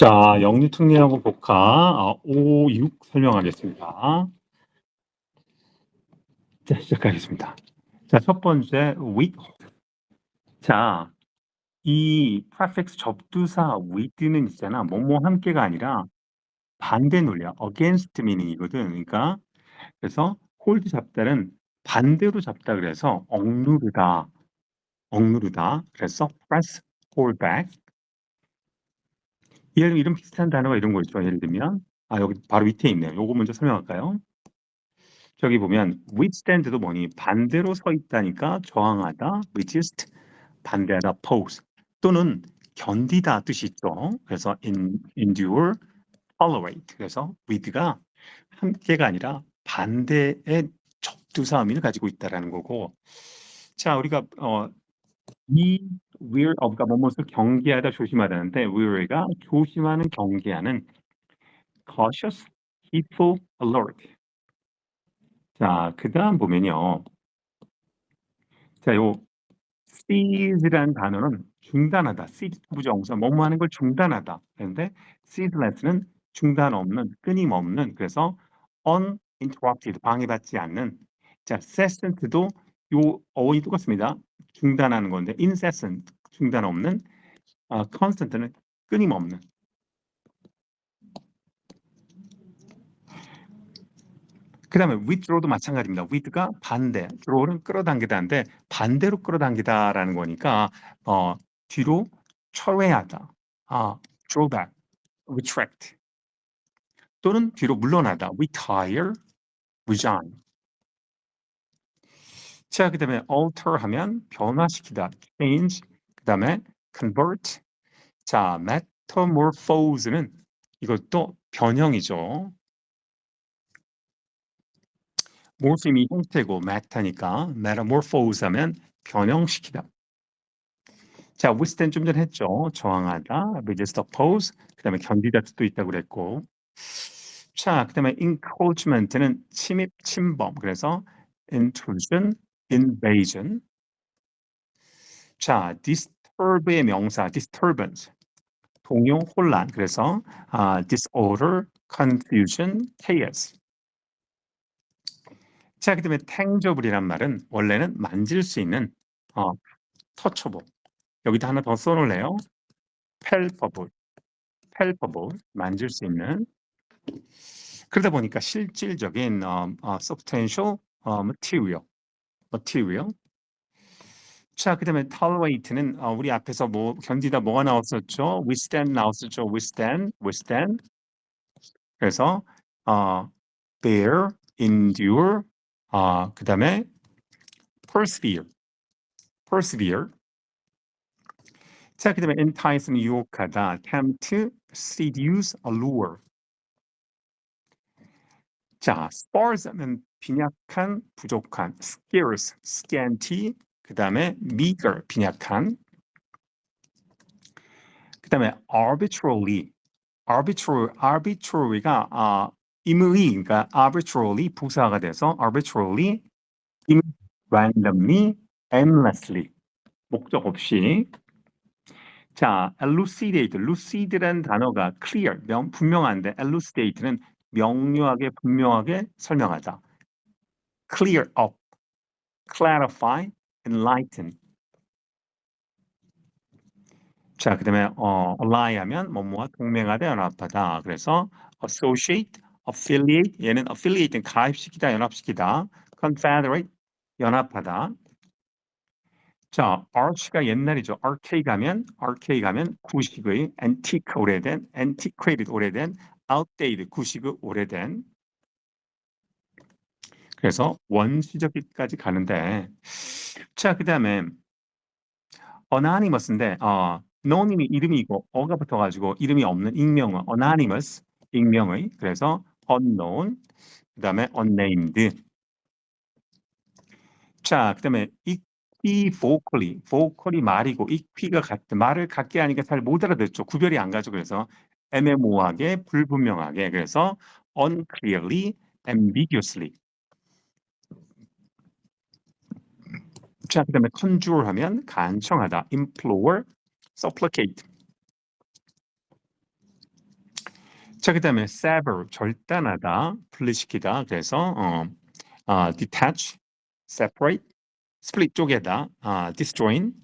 자, 영유특례하고 복화 어, 5, 6 설명하겠습니다. 자, 시작하겠습니다. 자, 첫 번째 with. 자, 이 prefix 접두사 with는 있잖아. 뭐뭐 함께가 아니라 반대 논리야. against meaning이거든. 그러니까 그래서 hold 잡다는 반대로 잡다 그래서 억누르다. 억누르다. 그래서 press, hold back. 예를 들면 이런 비슷한 단어가 이런 거 있죠. 예를 들면 아 여기 바로 밑에 있네요. 요거 먼저 설명할까요? 저기 보면 withstand도 뭐니 반대로 서 있다니까 저항하다, resist 반대하다, oppose 또는 견디다 뜻이 있죠. 그래서 endure, tolerate 그래서 with가 함께가 아니라 반대의 의미를 가지고 있다라는 거고 자 우리가 어, 이 wear of가 뭐뭇을 경계하다 조심하다는데 wear가 조심하는 경계하는 cautious, heedful, alert. 자, 그 다음 보면요. 자, 요 seize라는 단어는 중단하다. seize 부정사, 뭐뭐 하는 걸 중단하다. 그런데 ceaseless는 중단 없는, 끊임없는, 그래서 uninterrupted, 방해받지 않는. 자, cessant도 요 어휘 똑같습니다. 중단하는 건데 incessant 중단 없는 아, constant는 끊임없는. 그 다음에 withdraw도 마찬가지입니다. with가 반대, draw는 끌어당기다인데 반대로 끌어당기다라는 거니까 어, 뒤로 철회하다, 아, drawback, retract. 또는 뒤로 물러나다, retire, resign 자, 그 다음에 alter 하면 변화시키다, change, 그 다음에 convert. 자, metamorphose는 이것도 변형이죠. morphim이 형태고 meta니까 metamorphose 하면 변형시키다. 자, withstand 좀 전에 했죠. 저항하다, resist, oppose, 그 다음에 견디다 뜻도 있다고 그랬고. 자, 그 다음에 encroachment는 침입, 침범. 그래서 intrusion, invasion. 자, disturb의 명사 disturbance. 동요, 혼란. 그래서 아, disorder, confusion, chaos. 자, 그다음에 tangible이란 말은 원래는 만질 수 있는 어, touchable. 여기다 하나 더 써놓을래요. palpable. palpable. 만질 수 있는. 그러다 보니까 실질적인 어, 어, substantial 어, material. material. 자, 그 다음에 tolerate는 어, 우리 앞에서 뭐 견디다 뭐가 나왔었죠? withstand 나왔었죠? withstand, withstand. 그래서 어, bear, endure, 어, 그 다음에 persevere, persevere. 자, 그 다음에 entice는 유혹하다, tempt, seduce, allure. 자, spars는 빈약한, 부족한, scarce, scanty, 그 다음에 meager, 빈약한. 그 다음에 arbitrarily, arbitrar, arbitrary가 아, 임의, 그러니까 arbitrarily 부사가 돼서 arbitrarily, randomly, aimlessly, 목적 없이. 자, elucidate, lucid라는 단어가 clear, 명, 분명한데 elucidate는 명료하게 분명하게 설명하자. Clear up, clarify, enlighten. 자, 그 다음에 어, ally 하면 뭐뭐와 동맹하다 연합하다. 그래서 associate, affiliate 얘는 affiliate는 가입시키다, 연합시키다. confederate 연합하다. 자, arch가 옛날이죠. archaic 하면 archaic 하면 구식의 antique 오래된, antiquated 오래된, outdated 구식의 오래된 그래서 원시적까지 가는데 자 그 다음에 anonymous인데 어 no님이 이름이고 어가 붙어가지고 이름이 없는 익명어 anonymous 익명의 그래서 unknown 그 다음에 unnamed. 자 그 다음에 equi vocally vocally 말이고 equi가 같은 말을 같게 하니까 잘 못 알아듣죠. 구별이 안 가죠. 그래서 애매모호하게 불분명하게. 그래서 unclearly ambiguously 그 다음에 conjure 하면 간청하다, implore, supplicate. 자, 그 다음에 sever 절단하다, 분리시키다. 그래서 어, 아, detach, separate, split 쪼개다, 아, destroying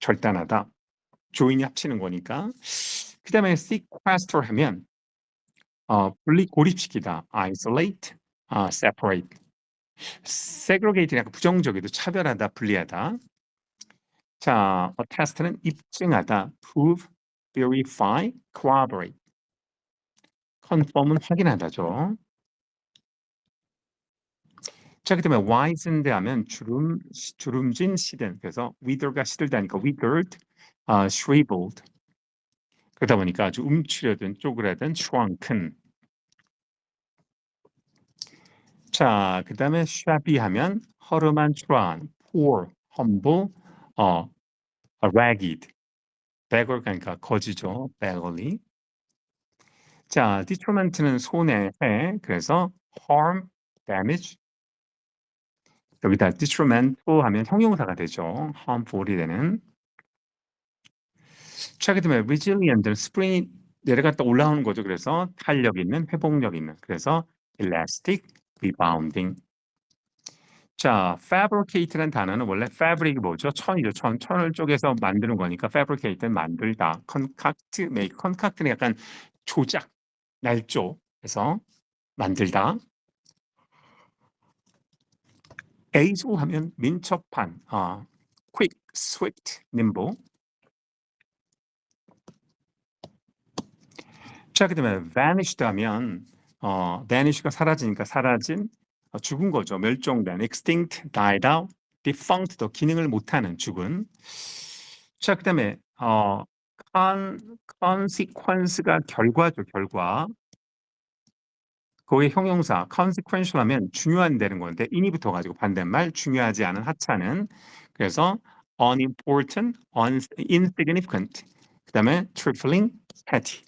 절단하다, join이 합치는 거니까. 그 다음에 sequester 하면 어, 분리 고립시키다, isolate, 아, separate. Segregate는 약간 부정적이도 차별하다, 분리하다. 자, attest는 입증하다, prove, verify, corroborate. confirm은 확인하다죠. 자, 그 다음에 wizened 하면 주름 주름진 시든. 그래서 wither가 시들다니까 withered, 아, shriveled. 그러다 보니까 아주 움츠려든 쪼그라든 shrunken. 자, 그 다음에 shabby 하면 허름한 초라한, poor, humble, 어, ragged. beggar 그러니까 거지죠. beggarly. 자, detriment는 손해해. 그래서 harm, damage. 여기다 detrimental 하면 형용사가 되죠. harmful이 되는. 자, 그다음에 resilient는 spring이 내려갔다 올라오는 거죠. 그래서 탄력 있는, 회복력 있는. 그래서 elastic, rebounding. 자, fabricate라는 단어는 원래 fabric이 뭐죠? 천이죠. 천. 천을 쪼개서 만드는 거니까 fabricate는 만들다. concoct, make. concoct는 약간 조작, 날조. 해서 만들다. agile 하면 민첩한, 아, quick, swift, nimble. 자, 그 다음에 vanished 하면 어, vanish가 사라지니까 사라진, 어, 죽은 거죠. 멸종된, extinct, died out, defunct, 더 기능을 못하는 죽은. 자, 그 다음에 어, con, consequence가 결과죠, 결과. 거기에 형용사 consequential 하면 중요한 되는 건데 in이부터 가지고 반대말 중요하지 않은 하찮은 그래서 unimportant, un, insignificant 그 다음에 trifling, petty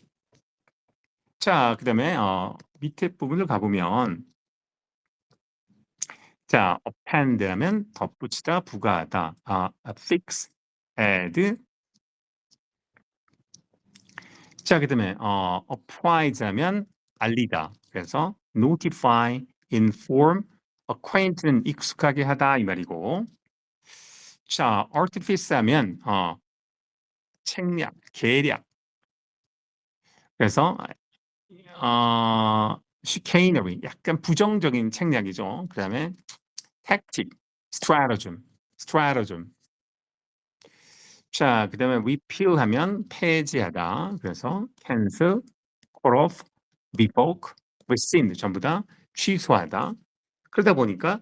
자 그 다음에 어, 밑에 부분을 가보면 자 append 하면 덧붙이다 부가하다. 아, affix, add. 자 그 다음에 어, apprise 하면 알리다. 그래서 notify, inform, acquaint는 익숙하게 하다 이 말이고. 자, artifice 하면 어, 책략, 계략. 그래서 어, chicanery 약간 부정적인 책략이죠. 그 다음에 tactic, stratagem, stratagem 자, 그 다음에 repeal 하면 폐지하다 그래서 cancel, call off, revoke, rescind 전부 다 취소하다. 그러다 보니까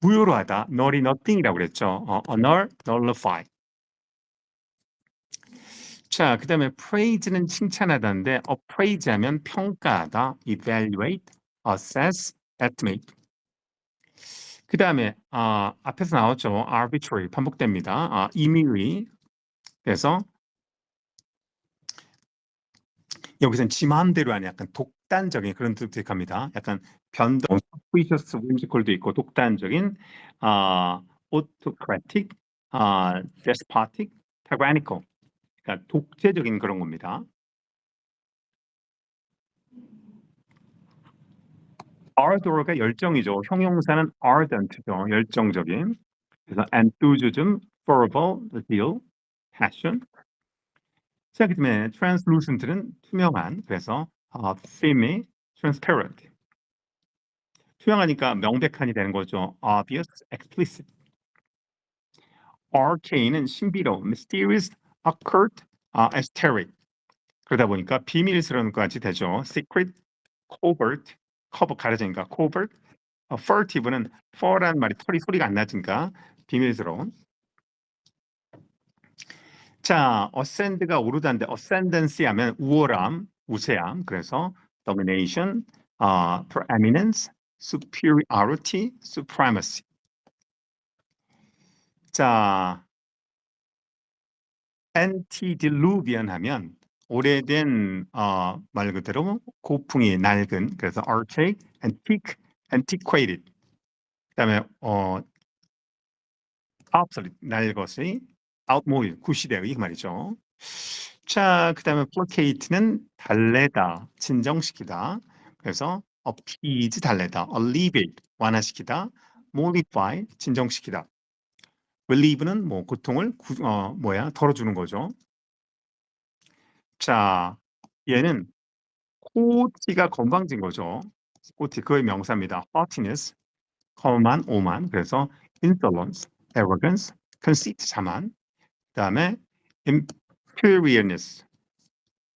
무효로 하다, null이 nothing이라고 그랬죠. 어, annul, nullify. 자, 그 다음에 praise는 칭찬하다인데 appraise 하면 평가하다, evaluate, assess, estimate. 그 다음에 아, 앞에서 나왔죠. arbitrary 반복됩니다. 아, 임의의. 그래서 여기서는 지 마음대로 하는 약간 독단적인 그런 뜻을 갑니다. 약간 변동, suspicious, whimsical도 있고 독단적인 아, autocratic, 아, despotic, tyrannical. 그러니까 독재적인 그런 겁니다. ardor가 열정이죠. 형용사는 ardent죠. 열정적인. 그래서 enthusiasm, fervor, zeal, passion. 자, 그다음에 translucent는 투명한. 그래서 어, filmy, transparent. 투명하니까 명백한이 되는 거죠. obvious, explicit. arcane은 신비로운, mysterious, occult, 아, esoteric. 그러다 보니까 비밀스러운 것까지 되죠. secret, covert, 커버 가려지니까 covert, 어, furtive는 fur라는 말이 털이 소리가 안 나니까 비밀스러운. 자, ascend가 오르다인데 ascendancy 하면 우월함, 우세함. 그래서 domination, 어, preeminence, superiority, supremacy. 자, antediluvian 하면 오래된 어, 말 그대로 고풍이 낡은 그래서 archaic, antique, antiquated. 그다음에 어 obsolete 낡것이 outmoded 구시대의 말이죠. 자, 그다음에 placate는 달래다, 진정시키다. 그래서 appease 달래다, alleviate 완화시키다, mollify 진정시키다. Relieve는 뭐 고통을 구, 어 뭐야 덜어주는 거죠. 자, 얘는 코티가 건방진 거죠. 코티 그의 명사입니다. haughtiness, 험한, 오만. 그래서 insolence, arrogance, conceit, 자만. 그다음에 imperialness,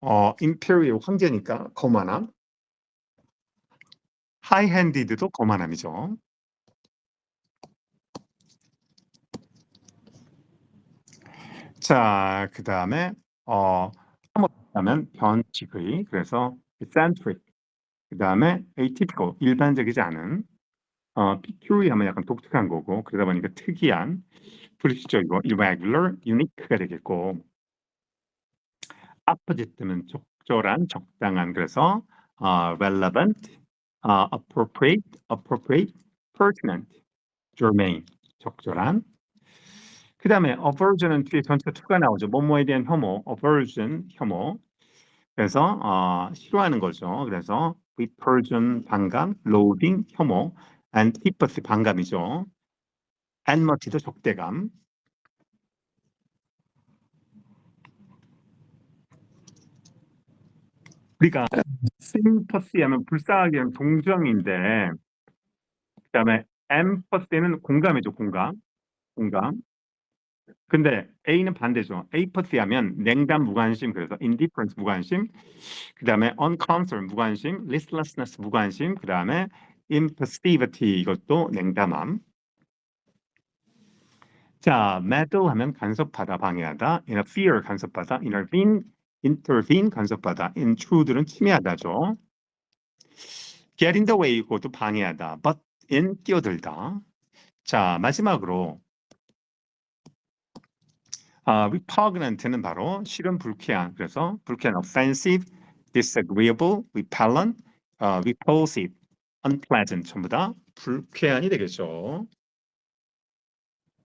어 imperial 황제니까 거만함. high-handed도 거만함이죠. 자, 그 다음에 어 하면 변칙의 그래서 eccentric 그 다음에 atypical 일반적이지 않은 어 peculiar 하면 약간 독특한 거고 그러다 보니까 특이한 불시적이고 irregular unique가 되겠고 opposite 되면 적절한 적당한 그래서 어 relevant 어 appropriate appropriate pertinent germane 적절한 그 다음에 aversion은 뒤에 전체 투가 나오죠. 뭐뭐에 대한 혐오, aversion, 혐오. 그래서 어, 싫어하는 거죠. 그래서 repulsion, 반감, loathing, 혐오, antipathy, 반감이죠. enmity도 적대감. 우리가 sympathy 하면 불쌍하게 하면 동정인데 그 다음에 empathy는 공감이죠. 공감. 공감. 근데 A는 반대죠. apathy 하면 냉담 무관심 그래서 indifference 무관심 그다음에 unconcern 무관심 listlessness 무관심 그다음에 impassivity 이것도 냉담함 자 meddle 하면 간섭하다 방해하다 interfere 간섭하다 intervene intervene 간섭하다 intrude는 침해하다죠 get in the way 이것도 방해하다 but in 끼어들다 자 마지막으로 아, repugnant는 바로 싫은 불쾌한 그래서 불쾌한 offensive, disagreeable, repellent, 어, repulsive, unpleasant 전부 다 불쾌한이 되겠죠.